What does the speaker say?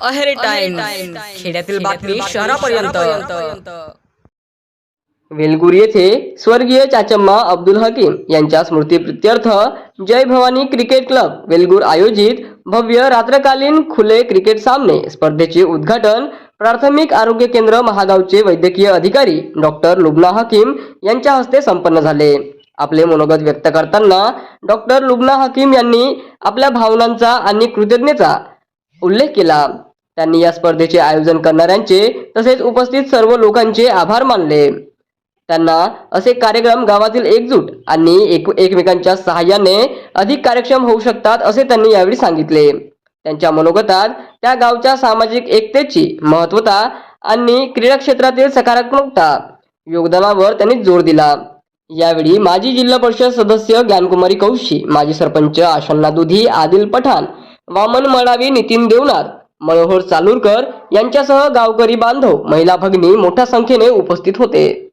Aheri time खेड्यातील बातमी शहरापर्यंत. वेलगुर येथे स्वर्गीय चाचम्मा अब्दुल हकीम यांच्या स्मृतीप्रित्यर्थ जय भवानी क्रिकेट क्लब वेलगुर आयोजित भव्य रात्रकालीन खुले क्रिकेट सामने स्पर्धेचे उद्घाटन प्राथमिक आरोग्य केंद्र महागावचे वैद्यकीय अधिकारी डॉक्टर लुबना हकीम यांच्या हस्ते संपन्न झाले. आपले मनोगत व्यक्त करताना डॉक्टर लुबना हकीम यांनी आपल्या भावनांचा आणि कृतज्ञतेचा उल्लेख केला. त्यांनी या स्पर्धेचे आयोजन करणाऱ्यांचे तसेच उपस्थित सर्व लोकांचे आभार मानले. त्यांना असे कार्यक्रम गावातील एकजूट आणि एक एकमेकांच्या सहाय्याने अधिक कार्यक्षम होऊ शकतात असे त्यांनी यावेळी सांगितले. त्यांच्या मनोगतात त्या गावच्या सामाजिक एकतेची महत्वता आणि क्रीडा क्षेत्रातील सकारात्मकता योगदानावर त्यांनी जोर दिला. यावेळी माजी जिल्हा परिषद सदस्य ज्ञानकुमारी कौशी माजी सरपंच आशन्ना दुधी आदिल पठाण वामन मडावी नितीन देवनाथ मनोहर चालूरकर यांच्यासह गावकरी बांधव महिला भगिनी मोठ्या संख्येने उपस्थित होते.